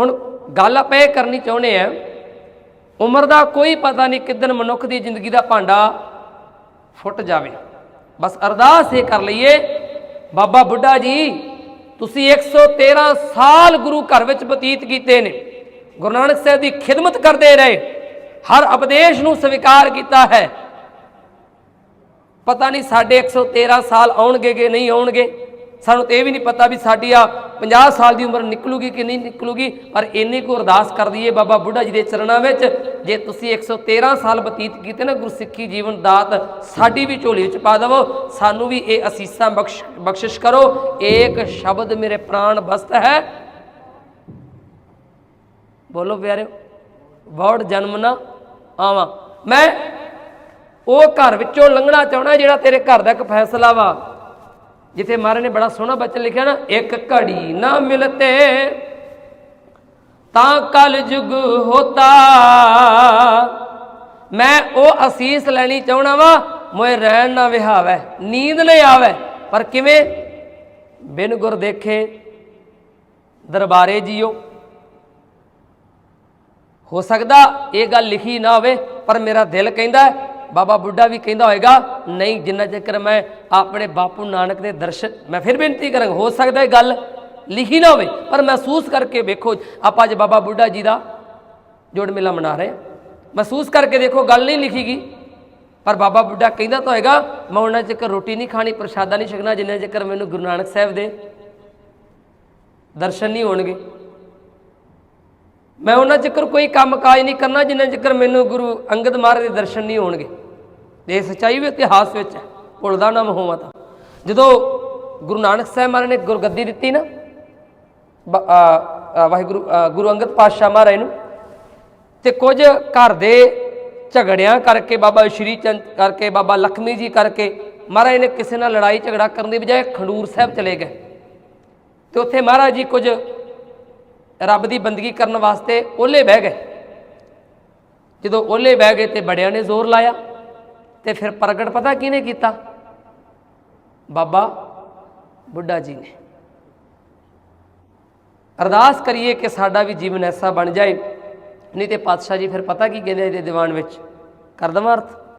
ਹੁਣ ਗੱਲ ਆਪਾਂ ਇਹ ਕਰਨੀ ਚਾਹੁੰਦੇ ਆ, ਉਮਰ ਦਾ ਕੋਈ ਪਤਾ ਨਹੀਂ ਕਿਦਨ ਮਨੁੱਖ ਦੀ ਜ਼ਿੰਦਗੀ ਦਾ ਭਾਂਡਾ ਫੁੱਟ ਜਾਵੇ। ਬਸ ਅਰਦਾਸ ਇਹ ਕਰ ਲਈਏ, ਬਾਬਾ ਬੁੱਢਾ ਜੀ, ਤੁਸੀਂ 113 ਸਾਲ ਗੁਰੂ ਘਰ ਵਿੱਚ ਬਤੀਤ ਕੀਤੇ ਨੇ। ਗੁਰੂ ਨਾਨਕ ਸਾਹਿਬ ਦੀ ਖਿਦਮਤ ਕਰਦੇ ਰਹੇ, ਹਰ ਉਪਦੇਸ਼ ਨੂੰ ਸਵੀਕਾਰ ਕੀਤਾ ਹੈ। ਪਤਾ ਨਹੀਂ ਸਾਡੇ 113 ਸਾਲ ਆਉਣਗੇ ਕਿ ਨਹੀਂ ਆਉਣਗੇ। ਸਾਨੂੰ ਤੇ ਇਹ ਵੀ ਨਹੀਂ ਪਤਾ ਵੀ ਸਾਡੀ ਆ 50 ਸਾਲ ਦੀ ਉਮਰ ਨਿਕਲੂਗੀ ਕਿ ਨਹੀਂ ਨਿਕਲੂਗੀ, ਪਰ ਇੰਨੀ ਕੁ ਅਰਦਾਸ ਕਰਦੀ ਦਈਏ ਬਾਬਾ ਬੁੱਢਾ ਜੀ ਦੇ ਚਰਨਾਂ ਵਿੱਚ, ਜੇ ਤੁਸੀਂ 113 ਸਾਲ ਬਤੀਤ ਕੀਤੇ ਨਾ ਗੁਰਸਿੱਖੀ ਜੀਵਨ ਦਾਤ, ਸਾਡੀ ਵੀ ਝੋਲੀ ਵਿੱਚ ਪਾ ਦੇਵੋ, ਸਾਨੂੰ ਵੀ ਇਹ ਅਸੀਸਾਂ ਬਖਸ਼, ਬਖਸ਼ਿਸ਼ ਕਰੋ, ਏਕ ਸ਼ਬਦ ਮੇਰੇ ਪ੍ਰਾਣ ਬਸਤ ਹੈ। ਬੋਲੋ ਪਿਆਰਿਓ, ਵਰਡ ਜਨਮ ਨਾ ਆਵਾਂ। ਮੈਂ ਉਹ ਘਰ ਵਿੱਚੋਂ ਲੰਘਣਾ ਚਾਹਣਾ ਜਿਹੜਾ ਤੇਰੇ ਘਰ ਦਾ ਇੱਕ ਫੈਸਲਾ ਵਾ। ਜਿੱਥੇ ਮਹਾਰਾਜ ਨੇ ਬੜਾ ਸੋਹਣਾ ਬਚਨ ਲਿਖਿਆ ਨਾ, ਇੱਕ ਘੜੀ ਨਾ ਮਿਲਤੇ, ਤਾਂ ਕਲ ਜੁਗ ਹੋਤਾ। ਮੈਂ ਉਹ ਅਸੀਸ ਲੈਣੀ ਚਾਹਣਾ ਵਾ, ਮੋਏ ਰਹਿਣ ਨਾ ਵਿਹਾਵੈ, ਨੀਂਦ ਨਹੀਂ ਆਵੇ। ਪਰ ਕਿਵੇਂ? ਬਿਨ ਗੁਰ ਦੇਖੇ, ਦਰਬਾਰੇ ਜੀਓ। ਹੋ ਸਕਦਾ ਇਹ ਗੱਲ ਲਿਖੀ ਨਾ ਹੋਵੇ, ਪਰ ਮੇਰਾ ਦਿਲ ਕਹਿੰਦਾ ਬਾਬਾ ਬੁੱਢਾ ਵੀ ਕਹਿੰਦਾ ਹੋਏਗਾ, ਨਹੀਂ, ਜਿੰਨਾ ਚੱਕਰ ਮੈਂ ਆਪਣੇ ਬਾਪੂ ਨਾਨਕ ਦੇ ਦਰਸ਼ਨ ਮੈਂ ਫਿਰ ਬੇਨਤੀ ਕਰਾਂਗਾ, ਹੋ ਸਕਦਾ ਇਹ ਗੱਲ ਲਿਖੀ ਨਾ ਹੋਵੇ, ਪਰ ਮਹਿਸੂਸ ਕਰਕੇ ਵੇਖੋ, ਆਪਾਂ ਅੱਜ ਬਾਬਾ ਬੁੱਢਾ ਜੀ ਦਾ ਜੋੜ ਮੇਲਾ ਮਨਾ ਰਹੇ ਹਾਂ। ਮਹਿਸੂਸ ਕਰਕੇ ਦੇਖੋ ਗੱਲ ਨਹੀਂ ਲਿਖੀ ਗਈ। ਪਰ ਬਾਬਾ ਬੁੱਢਾ ਕਹਿੰਦਾ ਤਾਂ ਹੋਏਗਾ, ਮੈਂ ਉਹਨਾਂ ਚੱਕਰ ਰੋਟੀ ਨਹੀਂ ਖਾਣੀ, ਪ੍ਰਸ਼ਾਦਾ ਨਹੀਂ ਛਕਣਾ, ਜਿੰਨਾ ਚੱਕਰ ਮੈਨੂੰ ਗੁਰੂ ਨਾਨਕ ਸਾਹਿਬ ਦੇ ਦਰਸ਼ਨ ਨਹੀਂ ਹੋਣਗੇ। ਮੈਂ ਉਹਨਾਂ ਚੱਕਰ ਕੋਈ ਕੰਮ ਕਾਜ ਨਹੀਂ ਕਰਨਾ, ਜਿੰਨਾ ਚੱਕਰ ਮੈਨੂੰ ਗੁਰੂ ਅੰਗਦ ਮਹਾਰਾਜ ਦੇ ਦਰਸ਼ਨ ਨਹੀਂ ਹੋਣਗੇ। ਤੇ ਇਹ ਸੱਚਾਈ ਵੀ ਇਤਿਹਾਸ ਵਿੱਚ ਹੈ ਭੁੱਲਦਾ ਨਾ ਹੋਵਾਂ ਤਾਂ। ਜਦੋਂ ਗੁਰੂ ਨਾਨਕ ਸਾਹਿਬ ਮਹਾਰਾਜ ਨੇ ਗੁਰਗੱਦੀ ਦਿੱਤੀ ਨਾ, ਬ- ਵਾਹਿਗੁਰੂ ਗੁਰੂ ਅੰਗਦ ਪਾਤਸ਼ਾਹ ਮਹਾਰਾਜ ਨੂੰ, ਤੇ ਕੁਝ ਘਰ ਦੇ ਝਗੜਿਆਂ ਕਰਕੇ ਬਾਬਾ ਸ਼੍ਰੀ ਚੰਦ, ਕਰਕੇ ਬਾਬਾ ਲਖਮੀ ਜੀ ਕਰਕੇ ਮਹਾਰਾਜ ਨੇ ਕਿਸੇ ਨਾਲ ਲੜਾਈ ਝਗੜਾ ਕਰਨ ਦੀ ਬਜਾਏ ਖੰਡੂਰ ਸਾਹਿਬ ਚਲੇ ਗਏ। ਤੇ ਉੱਥੇ ਮਹਾਰਾਜ ਜੀ ਕੁਝ ਰੱਬ ਦੀ ਬੰਦਗੀ ਕਰਨ ਵਾਸਤੇ ਓਲੇ ਬਹਿ ਗਏ। ਜਦੋਂ ਓਲੇ ਬਹਿ ਗਏ ਤੇ ਬੜਿਆਂ ਨੇ ਜ਼ੋਰ ਲਾਇਆ। ਤੇ ਫਿਰ ਪ੍ਰਗਟ ਪਤਾ ਕਿਹਨੇ ਕੀਤਾ? ਬਾਬਾ ਬੁੱਢਾ ਜੀ ਨੇ। ਅਰਦਾਸ ਕਰੀਏ ਕਿ ਸਾਡਾ ਵੀ ਜੀਵਨ ਐਸਾ ਬਣ ਜਾਏ। ਨਹੀਂ ਤੇ ਪਾਤਸ਼ਾਹ ਜੀ ਫਿਰ ਪਤਾ ਕੀ ਕਹਿੰਦੇ ਇਹਦੇ ਦੀਵਾਨ ਵਿੱਚ? ਕਰ ਦਵਾਂ ਅਰਥ?